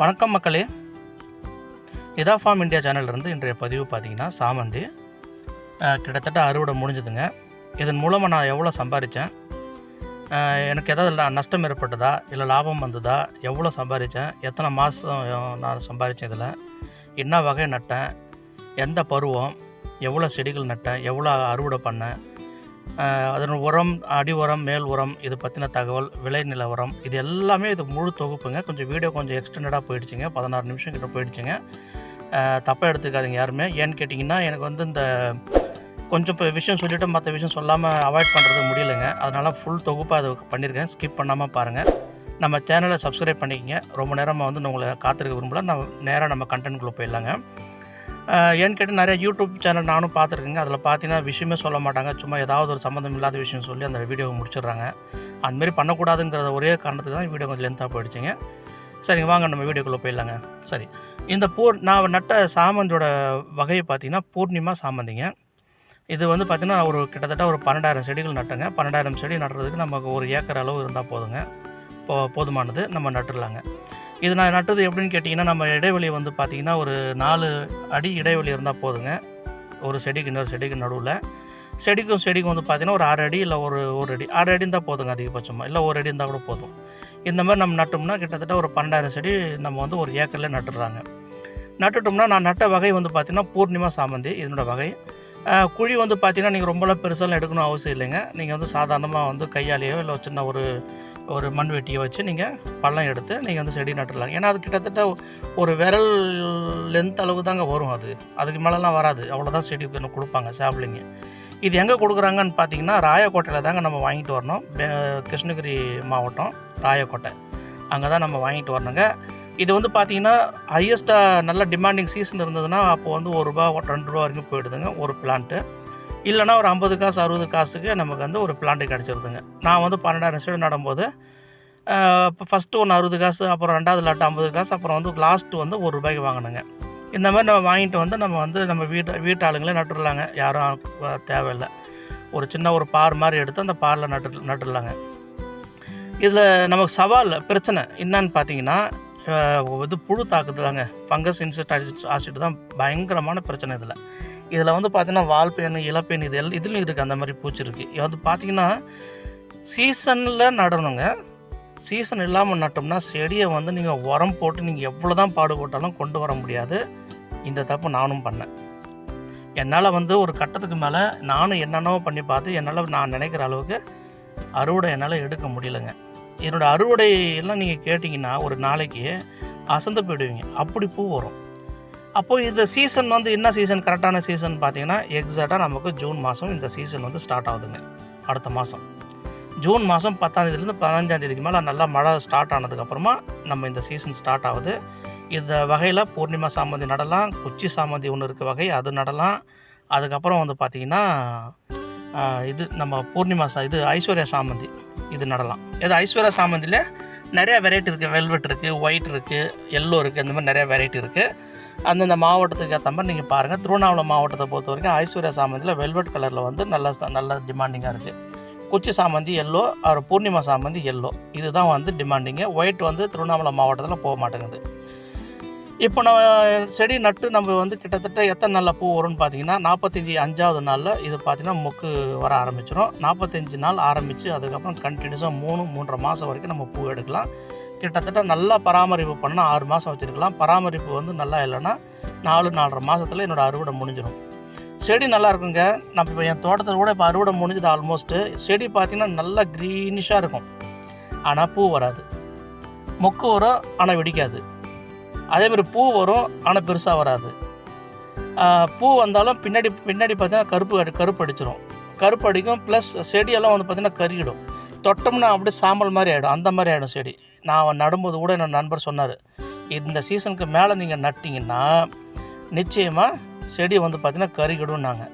வணக்கம் மக்களே. இதா ஃபார்ம் இந்தியா சேனல்லேருந்து இன்றைய பதிவு பார்த்தீங்கன்னா சாமந்தி. கிட்டத்தட்ட அறுவடை முடிஞ்சுதுங்க. இதன் மூலமாக நான் எவ்வளோ சம்பாதிச்சேன் எனக்கு எதாவது நஷ்டம் ஏற்பட்டதா? இல்லை லாபம் வந்ததா? எவ்வளோ சம்பாதிச்சேன் எத்தனை மாதம் நான் சம்பாதிச்சேன் இதில்? என்ன வகை நட்டேன்? எந்த பருவம்? எவ்வளோ செடிகள் நட்டேன்? எவ்வளோ அறுவடை பண்ணேன்? அதன் உரம் அடி உரம் மேல் உரம் இது பற்றின தகவல் விலை நிலவரம் இது எல்லாமே இது முழு தொகுப்புங்க. கொஞ்சம் வீடியோ கொஞ்சம் எக்ஸ்டெண்டடாக போயிடுச்சுங்க. பதினாறு நிமிஷம் கிட்ட போயிடுச்சுங்க. தப்பாக எடுத்துக்காதீங்க யாருமே. ஏன்னு கேட்டிங்கன்னா எனக்கு வந்து இந்த கொஞ்சம் இப்போ விஷயம் சொல்லிவிட்டு மற்ற விஷயம் சொல்லாமல் அவாய்ட் பண்ணுறது முடியலைங்க. அதனால் ஃபுல் தொகுப்பாக அது பண்ணியிருக்கேன் ஸ்கிப் பண்ணாமல் பாருங்கள் நம்ம சேனலை சப்ஸ்கிரைப் பண்ணிக்கங்க. ரொம்ப நேரமாக வந்து நான் உங்களை காத்திருக்க விரும்பல. நான் நேராக நம்ம கண்டென்ட்குள்ளே போயிடலாங்க. ஏன்னு கேட்டு நிறைய யூடியூப் சேனல் நானும் பார்த்துருக்கேங்க. அதில் பார்த்தீங்கன்னா விஷயமே சொல்ல மாட்டாங்க. சும்மா ஏதாவது ஒரு சம்மந்தம் இல்லாத விஷயம் சொல்லி அந்த வீடியோவை முடிச்சிடுறாங்க. அந்தமாரி பண்ணக்கூடாதுங்கிற ஒரே காரணத்துக்கு தான் வீடியோ கொஞ்சம் லென்த்தாக போயிடுச்சுங்க. சரிங்க வாங்க நம்ம வீடியோக்குள்ளே போயிடலாங்க. சரி. இந்த பூர் நான் நட்ட சாமந்தியோட வகையை பார்த்தீங்கன்னா பூர்ணிமா சாமந்திங்க. இது வந்து பார்த்திங்கன்னா ஒரு கிட்டத்தட்ட ஒரு பன்னெண்டாயிரம் செடிகள் நட்டுங்க. பன்னெண்டாயிரம் செடி நடுறதுக்கு நமக்கு ஒரு ஏக்கர் அளவு இருந்தால் போதுங்க. போ போதுமானது நம்ம நட்டுடலாங்க. இது நான் நட்டது எப்படின்னு கேட்டிங்கன்னா நம்ம இடைவெளி வந்து பார்த்திங்கன்னா ஒரு நாலு அடி இடைவெளி இருந்தால் போதுங்க. ஒரு செடிக்கு இன்னொரு செடிக்கு நடுவில். செடிக்கும் செடிக்கும் வந்து பார்த்திங்கன்னா ஒரு ஆறு அடி இல்லை ஒரு ஒரு அடி ஆறு அடி இருந்தால் போதுங்க அதிகபட்சமாக இல்லை ஒரு அடி இருந்தால் கூட போதும். இந்த மாதிரி நம்ம நட்டோம்னா கிட்டத்தட்ட ஒரு பன்னெண்டாயிரம் செடி நம்ம வந்து ஒரு ஏக்கரில் நட்டுடுறாங்க. நட்டுட்டோம்னா நான் நட்ட வகை வந்து பார்த்திங்கன்னா பூர்ணிமா சாமந்தி இதனோட வகை. குழி வந்து பார்த்திங்கன்னா நீங்கள் ரொம்பலாம் பெருசாலாம் எடுக்கணும் அவசியம் இல்லைங்க. நீங்கள் வந்து சாதாரணமாக வந்து கையாலேயோ இல்லை சின்ன ஒரு ஒரு மண் வெட்டியை வச்சு நீங்கள் பள்ளம் எடுத்து நீங்கள் வந்து செடி நட்டுடலாம் ஏன்னா அது கிட்டத்தட்ட ஒரு விரல் லென்த் அளவு தாங்க வரும் அது. அதுக்கு மேலெலாம் வராது. அவ்வளோதான் செடி கொஞ்சம் கொடுப்பாங்க சாப்பிளிங்க இது எங்கே கொடுக்குறாங்கன்னு பார்த்தீங்கன்னா ராயக்கோட்டையில் தாங்க நம்ம வாங்கிட்டு வரணும். கிருஷ்ணகிரி மாவட்டம் ராயக்கோட்டை. அங்கே தான் நம்ம வாங்கிட்டு வரணுங்க. இது வந்து பார்த்தீங்கன்னா ஹையஸ்ட்டாக நல்ல டிமாண்டிங் சீசன் இருந்ததுன்னா அப்போ வந்து ஒரு ரூபா ஒரு ரெண்டு ரூபா வரைக்கும் போயிடுதுங்க ஒரு பிளான்ட்டு இல்லைன்னா ஒரு ஐம்பது காசு அறுபது காசுக்கு நமக்கு வந்து ஒரு பிளான்ட்டு கிடச்சிருதுங்க நான் வந்து பன்னெண்டாயிரம் செடி நடும்போது இப்போ ஃபஸ்ட்டு ஒன்று அறுபது காசு அப்புறம் ரெண்டாவது லாட்டு ஐம்பது காசு அப்புறம் வந்து லாஸ்ட்டு வந்து ஒரு ரூபாய்க்கு வாங்கினுங்க இந்த மாதிரி நம்ம வாங்கிட்டு வந்து நம்ம வந்து நம்ம வீட்டு வீட்டு ஆளுங்களே நட்டுடலாங்க யாரும் தேவையில்லை ஒரு சின்ன ஒரு பார் மாதிரி எடுத்து அந்த பாரில் நட்டு நட்டுடலாங்க இதில் நமக்கு சவால் பிரச்சனை என்னன்னு பார்த்தீங்கன்னா இது புழு தாக்குதலாங்க ஃபங்கஸ் இன்செக்ட் ஆசிட் தான் பயங்கரமான பிரச்சனை இதில் இதில் வந்து பார்த்தீங்கன்னா வால்பேன் இளப்பேன் இது எல் இதுலையும் இருக்குது அந்த மாதிரி பூச்சி இருக்குது இது வந்து பார்த்தீங்கன்னா சீசனில் நடணுங்க. சீசன் இல்லாமல் நட்டோம்னா செடியை வந்து நீங்கள் உரம் போட்டு நீங்கள் எவ்வளோ தான் பாடுபட்டாலும் கொண்டு வர முடியாது. இந்த தப்பு நானும் பண்ணேன். என்னால் வந்து ஒரு கட்டத்துக்கு மேலே நானும் என்னென்னவோ பண்ணி பார்த்து என்னால் நான் நினைக்கிற அளவுக்கு அறுவடை என்னால் எடுக்க முடியலங்க. என்னோடய அறுவடை எல்லாம் நீங்கள் கேட்டிங்கன்னா ஒரு நாளைக்கு அசந்து போயிடுவீங்க. அப்படி பூ வரும். அப்போது இந்த சீசன் வந்து என்ன சீசன் கரெக்டான சீசன் பார்த்தீங்கன்னா எக்ஸாக்டாக நமக்கு ஜூன் மாதம் இந்த சீசன் வந்து ஸ்டார்ட் ஆகுதுங்க. அடுத்த மாதம் ஜூன் மாதம் பத்தாந்தேதியிலேருந்து பதினஞ்சாந்தேதிக்கு மேலே நல்லா மழை ஸ்டார்ட் ஆனதுக்கப்புறமா நம்ம இந்த சீசன் ஸ்டார்ட் ஆகுது. இந்த வகையில் பூர்ணிமா சாமந்தி நடலாம் குச்சி சாமந்தி ஒன்று இருக்க வகை அது நடலாம். அதுக்கப்புறம் வந்து பார்த்திங்கன்னா இது நம்ம பூர்ணிமா சா இது ஐஸ்வர்யா சாமந்தி இது நடலாம். இது ஐஸ்வர்யா சாமந்தியில் நிறையா வெரைட்டி இருக்குது வெல்வெட் இருக்குது ஒயிட் இருக்குது எல்லோ இருக்குது அந்த மாதிரி நிறையா வெரைட்டி இருக்குது அந்தந்த மாவட்டத்துக்கு ஏற்ற மாதிரி நீங்கள் பாருங்கள் திருவண்ணாமலை மாவட்டத்தை பொறுத்த வரைக்கும் ஐஸ்வர்யா சாமந்தியில் வெல்வெட் கலரில் வந்து நல்ல நல்ல டிமாண்டிங்காக இருக்குது குச்சி சாமந்தி எல்லோ அவர் பூர்ணிமா சாமந்தி எல்லோ இதுதான் வந்து டிமாண்டிங்கு ஒயிட் வந்து திருவண்ணாமலை மாவட்டத்தில் போக மாட்டேங்குது. இப்போ நம்ம செடி நட்டு நம்ம வந்து கிட்டத்தட்ட எத்தனை நாளில் பூ வரும்னு பார்த்தீங்கன்னா நாற்பத்தஞ்சி அஞ்சாவது நாளில் இது பார்த்தீங்கன்னா மொக்கு வர ஆரம்பிச்சிடும் நாற்பத்தஞ்சு நாள் ஆரம்பித்து அதுக்கப்புறம் கண்டினியூஸாக மூணு மூன்றரை மாதம் வரைக்கும் நம்ம பூ எடுக்கலாம். கிட்டத்தட்ட நல்லா பராமரிப்பு பண்ணால் ஆறு மாதம் வச்சுருக்கலாம். பராமரிப்பு வந்து நல்லா இல்லைன்னா நாலு நாலரை மாதத்தில் என்னோடய அறுவடை முடிஞ்சிடும் செடி நல்லா இருக்குங்க. நம்ம இப்போ என் தோட்டத்தில் கூட இப்போ அறுவடை முடிஞ்சது ஆல்மோஸ்ட்டு செடி பார்த்திங்கன்னா நல்லா க்ரீனிஷாக இருக்கும். ஆனால் பூ வராது. மொக்கு வரும் ஆனால் வெடிக்காது. அதேமாரி பூ வரும் ஆனால் பெருசாக வராது. பூ வந்தாலும் பின்னாடி பின்னாடி பார்த்தீங்கன்னா கருப்பு அடி கருப்பு அடிச்சிடும் கருப்பு அடிக்கும் ப்ளஸ் செடியெல்லாம் வந்து பார்த்திங்கன்னா கருகிடும். தொட்டோம்னா அப்படியே சாம்பல் மாதிரி ஆகிடும் அந்த மாதிரி ஆகிடும் செடி. நான் நடும்போது கூட என்னோட நண்பர் சொன்னார் இந்த சீசனுக்கு மேலே நீங்கள் நட்டிங்கன்னா நிச்சயமாக செடி வந்து பார்த்திங்கன்னா கருகிடும்னாங்க.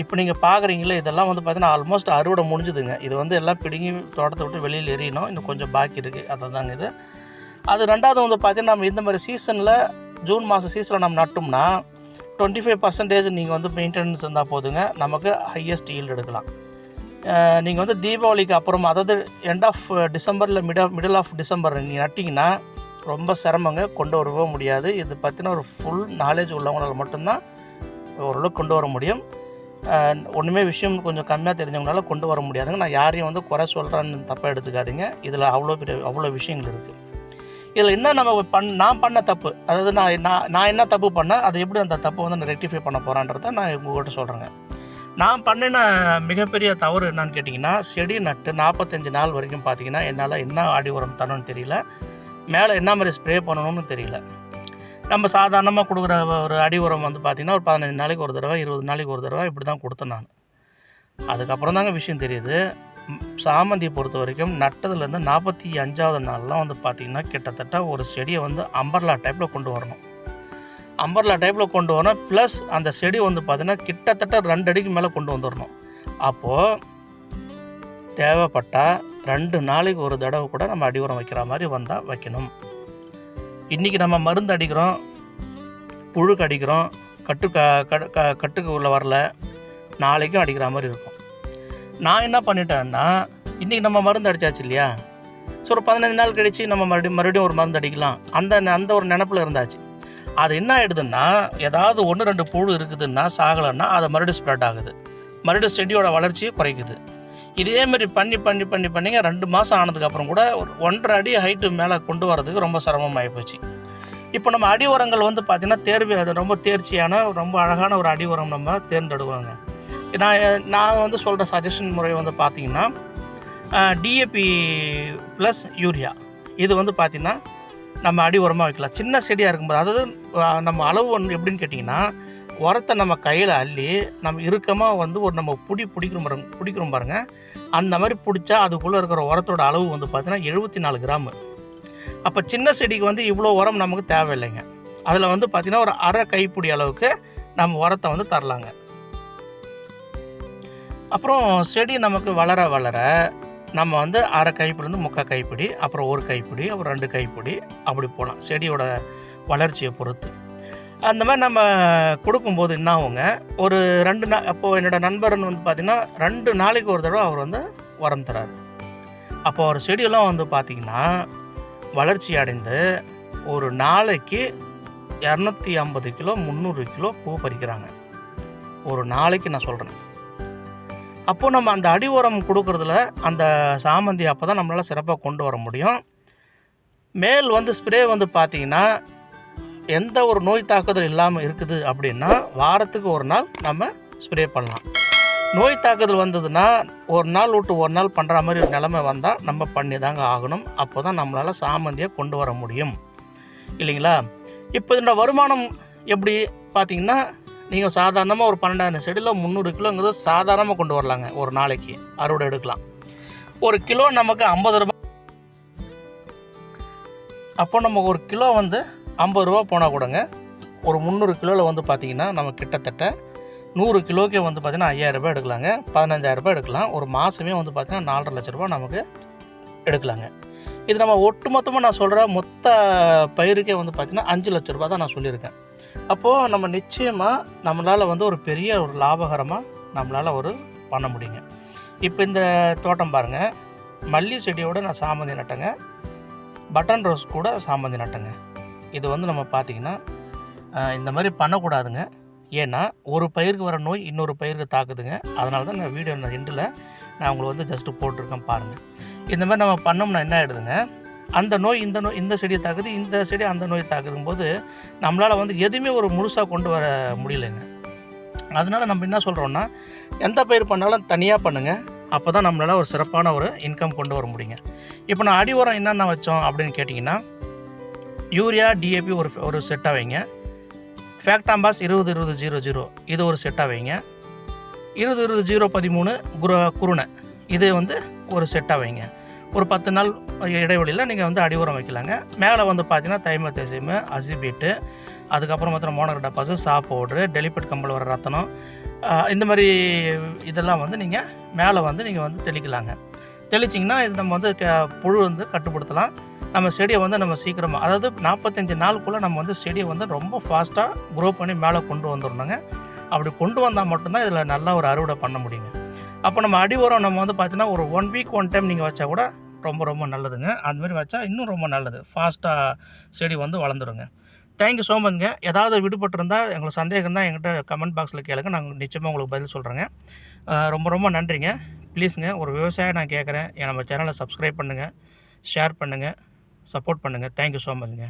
இப்போ நீங்கள் பார்க்குறீங்களே இதெல்லாம் வந்து பார்த்தீங்கன்னா ஆல்மோஸ்ட் அறுவடை முடிஞ்சுதுங்க. இது வந்து எல்லாம் பிடுங்கி தோட்டத்தை விட்டு வெளியில் எறியணும் இன்னும் கொஞ்சம் பாக்கி இருக்குது அதை தாங்க இது. அது ரெண்டாவது வந்து பார்த்தீங்கன்னா நம்ம இந்த மாதிரி சீசனில் ஜூன் மாதம் சீசனில் நம்ம நட்டோம்னா டுவெண்ட்டி ஃபைவ் பர்சன்டேஜ் நீங்கள் வந்து மெயின்டெனன்ஸ் இருந்தால் போதுங்க. நமக்கு ஹையஸ்ட் ஈல்டு எடுக்கலாம். நீங்கள் வந்து தீபாவளிக்கு அப்புறம் அதாவது எண்ட் ஆஃப் டிசம்பரில் மிட மிடில் ஆஃப் டிசம்பர் நீங்கள் நட்டிங்கன்னா ரொம்ப சிரமங்க கொண்டு வரவே முடியாது. இது பற்றின ஒரு ஃபுல் நாலேஜ் உள்ளவங்களால் மட்டும்தான் ஓரளவுக்கு கொண்டு வர முடியும். ஒன்றுமே விஷயம் கொஞ்சம் கம்மியாக தெரிஞ்சவங்களால கொண்டு வர முடியாதுங்க. நான் யாரையும் வந்து குறை சொல்கிறேன்னு தப்பாக எடுத்துக்காதீங்க. இதில் அவ்வளோ பெரிய அவ்வளோ விஷயங்கள் இருக்குது இதில் என்ன நம்ம பண் நான் பண்ண தப்பு அதாவது நான் நான் நான் என்ன தப்பு பண்ணேன் அதை எப்படி அந்த தப்பு வந்து நான் ரெக்டிஃபை பண்ண போகிறான்றதை நான் உங்கள்கிட்ட சொல்கிறேங்க நான் பண்ணின மிகப்பெரிய தவறு என்னன்னு கேட்டிங்கன்னா செடி நட்டு நாற்பத்தஞ்சு நாள் வரைக்கும் பார்த்தீங்கன்னா என்னால் என்ன அடி உரம் தரணும்னு தெரியல. மேலே என்ன மாதிரி ஸ்ப்ரே பண்ணணும்னு தெரியல. நம்ம சாதாரணமாக கொடுக்குற ஒரு அடி உரம் வந்து பார்த்திங்கன்னா ஒரு பதினஞ்சு நாளைக்கு ஒரு தடவை இருபது நாளைக்கு ஒரு தடவை இப்படி தான் கொடுத்தேன் நான். அதுக்கப்புறம் தாங்க விஷயம் தெரியுது. சாமந்தியை பொறுத்த வரைக்கும் நட்டதுலேருந்து நாற்பத்தி அஞ்சாவது நாள்லாம் வந்து பார்த்திங்கன்னா கிட்டத்தட்ட ஒரு செடியை வந்து அம்பர்லா டைப்பில் கொண்டு வரணும். அம்பர்லா டைப்பில் கொண்டு வரணும். ப்ளஸ் அந்த செடி வந்து பார்த்திங்கன்னா கிட்டத்தட்ட ரெண்டு அடிக்கு மேலே கொண்டு வந்துடணும் அப்போது தேவைப்பட்டால் ரெண்டு நாளைக்கு ஒரு தடவை கூட நம்ம அடி உரம் வைக்கிற மாதிரி வந்தால் வைக்கணும். இன்றைக்கி நம்ம மருந்து அடிக்கிறோம் புழுக்கு அடிக்கிறோம் கட்டு க க- கட்டுக்கு உள்ள வரல நாளைக்கும் அடிக்கிற மாதிரி இருக்கும். நான் என்ன பண்ணிட்டேன்னா இன்றைக்கி நம்ம மருந்து அடித்தாச்சு இல்லையா? ஸோ ஒரு பதினஞ்சு நாள் கழிச்சு நம்ம மறுபடியும் மறுபடியும் ஒரு மருந்து அடிக்கலாம். அந்த அந்த ஒரு நினப்பில் இருந்தாச்சு. அது என்ன ஆகிடுதுன்னா ஏதாவது ஒன்று ரெண்டு புழு இருக்குதுன்னா சாகலைன்னா அதை மறுபடியும் ஸ்ப்ரெட் ஆகுது. மறுபடியும் செடியோட வளர்ச்சியை குறைக்குது. இதே மாதிரி பண்ணி பண்ணி பண்ணி பண்ணிங்க ரெண்டு மாதம் ஆனதுக்கப்புறம் கூட ஒரு ஒன்றரை அடி ஹைட்டு மேலே கொண்டு வரதுக்கு ரொம்ப சிரமமாகி போச்சு. இப்போ நம்ம அடி உரங்கள் வந்து பார்த்திங்கன்னா தேர்வு அது ரொம்ப தேர்ச்சியான ரொம்ப அழகான ஒரு அடி உரம் நம்ம தேர்ந்தெடுக்குவாங்க நான் நான் வந்து சொல்கிற சஜஷன் முறை வந்து பார்த்திங்கன்னா டிஏபி ப்ளஸ் யூரியா இது வந்து பார்த்திங்கன்னா நம்ம அடி உரமாக வைக்கலாம். சின்ன செடியாக இருக்கும்போது அதாவது நம்ம அளவு ஒன்று எப்படின்னு கேட்டிங்கன்னா உரத்தை நம்ம கையில் அள்ளி நம்ம இறுக்கமாக வந்து ஒரு நம்ம பிடி பிடிக்கிறோம் பாருங்க பிடிக்கிறோம் பாருங்கள் அந்த மாதிரி பிடிச்சா அதுக்குள்ளே இருக்கிற உரத்தோட அளவு வந்து பார்த்தீங்கன்னா எழுபத்தி நாலு கிராமு. அப்போ சின்ன செடிக்கு வந்து இவ்வளோ உரம் நமக்கு தேவையில்லைங்க. அதில் வந்து பார்த்திங்கன்னா ஒரு அரை கைப்பிடி அளவுக்கு நம்ம உரத்தை வந்து தரலாங்க. அப்புறம் செடி நமக்கு வளர வளர நம்ம வந்து அரை கைப்பிலேருந்து முக்கால் கைப்பிடி அப்புறம் ஒரு கைப்பிடி அப்புறம் ரெண்டு கைப்பிடி அப்படி போகலாம். செடியோட வளர்ச்சியை பொறுத்து. அந்த மாதிரி நம்ம கொடுக்கும்போது என்ன ஆகுங்க? ஒரு ரெண்டு நாள் அப்போது என்னோடய நண்பர்னு வந்து பார்த்திங்கன்னா ரெண்டு நாளைக்கு ஒரு தடவை அவர் வந்து உரம் தராரு. அப்போ ஒரு செடியெல்லாம் வந்து பார்த்திங்கன்னா வளர்ச்சி அடைந்து ஒரு நாளைக்கு இரநூத்தி ஐம்பது கிலோ முந்நூறு கிலோ பூ பறிக்கிறாங்க. ஒரு நாளைக்கு நான் சொல்கிறேன் அப்போது நம்ம அந்த அடி உரம் கொடுக்கறதுல அந்த சாமந்தி அப்போ தான் நம்மளால் சிறப்பாக கொண்டு வர முடியும். மேல் வந்து ஸ்ப்ரே வந்து பார்த்திங்கன்னா எந்த ஒரு நோய் தாக்குதல் இல்லாமல் இருக்குது அப்படின்னா வாரத்துக்கு ஒரு நாள் நம்ம ஸ்ப்ரே பண்ணலாம். நோய் தாக்குதல் வந்ததுன்னா ஒரு நாள் விட்டு ஒரு நாள் பண்ணுற மாதிரி ஒரு நிலமை வந்தால் நம்ம பண்ணி தாங்க ஆகணும். அப்போ தான் நம்மளால் சாமந்தியை கொண்டு வர முடியும். இல்லைங்களா? இப்போ இதோட வருமானம் எப்படி பார்த்தீங்கன்னா நீங்கள் சாதாரணமாக ஒரு பன்னெண்டாயிரம் செடியில் முந்நூறு கிலோங்கிறது சாதாரணமாக கொண்டு வரலாங்க. ஒரு நாளைக்கு அறுவடை எடுக்கலாம். ஒரு கிலோ நமக்கு ஐம்பது ரூபாய் அப்போ நமக்கு ஒரு கிலோ வந்து ஐம்பது ரூபா போனால் கூடங்க ஒரு முந்நூறு கிலோவில் வந்து பார்த்திங்கன்னா நம்ம கிட்டத்தட்ட நூறு கிலோக்கே வந்து பார்த்திங்கன்னா ஐயாயிரரூபா எடுக்கலாங்க. பதினஞ்சாயிரம் ரூபாய் எடுக்கலாம். ஒரு மாதமே வந்து பார்த்திங்கன்னா நாலரை லட்ச ரூபா நமக்கு எடுக்கலாங்க. இது நம்ம ஒட்டு மொத்தமாக நான் சொல்கிற மொத்த பயிருக்கே வந்து பார்த்திங்கன்னா அஞ்சு லட்ச ரூபா தான் நான் சொல்லியிருக்கேன். அப்போது நம்ம நிச்சயமாக நம்மளால் வந்து ஒரு பெரிய ஒரு லாபகரமாக நம்மளால் ஒரு பண்ண முடியுங்க. இப்போ இந்த தோட்டம் பாருங்கள் மல்லி செடியோட நான் சாமந்தி நட்டேங்க. பட்டன் ரோஸ் கூட சாமந்தி நட்டேங்க. இது வந்து நம்ம பார்த்திங்கன்னா இந்த மாதிரி பண்ணக்கூடாதுங்க. ஏன்னா ஒரு பயிருக்கு வர நோய் இன்னொரு பயிருக்கு தாக்குதுங்க. அதனால தான் நான் வீடியோ ரெண்டில் நான் உங்களுக்கு வந்து ஜஸ்ட்டு போட்டிருக்கேன் பாருங்கள் இந்த மாதிரி நம்ம பண்ணோம்னா என்ன ஆகிடுதுங்க அந்த நோய் இந்த நோய் இந்த செடியை தாக்குது இந்த செடி அந்த நோய் தாக்குதும் போது நம்மளால் வந்து எதுவுமே ஒரு முழுசாக கொண்டு வர முடியலைங்க. அதனால நம்ம என்ன சொல்கிறோன்னா எந்த பயிர் பண்ணாலும் தனியாக பண்ணுங்கள் அப்போ தான் நம்மளால் ஒரு சிறப்பான ஒரு இன்கம் கொண்டு வர முடியுங்க. இப்போ நான் அடி உரம் என்னென்ன வச்சோம் அப்படின்னு கேட்டிங்கன்னா யூரியா டிஏபி ஒரு ஒரு செட்டாக வைங்க. ஃபேக்டாம்பாஸ் இருபது இருபது ஜீரோ ஜீரோ இது ஒரு செட்டாக வைங்க. இருபது இருபது ஜீரோ பதிமூணு குரு குருணை இது வந்து ஒரு செட்டாக வைங்க. ஒரு பத்து நாள் இடைவெளியில் நீங்கள் வந்து அடி உரம் வைக்கலாங்க. மேலே வந்து பார்த்தீங்கன்னா தைம தேசியமு அசிபீட்டு அதுக்கப்புறம் மாத்திரம் மோனகட்ட பசு சா பவுட்ரு டெலிபெட் கம்பல் வர ரத்தனம் இந்த மாதிரி இதெல்லாம் வந்து நீங்கள் மேலே வந்து நீங்கள் வந்து தெளிக்கலாங்க. தெளிச்சிங்கன்னா இது நம்ம வந்து க- புழு வந்து கட்டுப்படுத்தலாம். நம்ம செடியை வந்து நம்ம சீக்கிரமாக அதாவது நாற்பத்தஞ்சு நாளுக்குள்ளே நம்ம வந்து செடியை வந்து ரொம்ப ஃபாஸ்ட்டாக க்ரோ பண்ணி மேலே கொண்டு வந்துடணுங்க அப்படி கொண்டு வந்தால் மட்டும்தான் இதில் நல்லா ஒரு அறுவடை பண்ண முடியுங்க. அப்போ நம்ம அடி உரம் நம்ம வந்து பார்த்தீங்கன்னா ஒரு ஒன் வீக் ஒன் டைம் நீங்கள் வச்சா கூட ரொம்ப ரொம்ப நல்லதுங்க. அதுமாரி வச்சா இன்னும் ரொம்ப நல்லது. ஃபாஸ்ட்டாக செடி வந்து வளர்ந்துருங்க. தேங்க்யூ ஸோ மச்ங்க ஏதாவது விடுபட்டிருந்தால் எங்களுக்கு சந்தேகம் தான் எங்கிட்ட கமெண்ட் பாக்ஸில் கேளுங்க. நாங்கள் நிச்சயமாக உங்களுக்கு பதில் சொல்கிறேங்க ரொம்ப ரொம்ப நன்றிங்க. ப்ளீஸுங்க ஒரு விவசாயம் நான் கேட்குறேன். நம்ம சேனலை சப்ஸ்கிரைப் பண்ணுங்கள் ஷேர் பண்ணுங்கள் சப்போர்ட் பண்ணுங்கள் தேங்க்யூ ஸோ மச்ங்க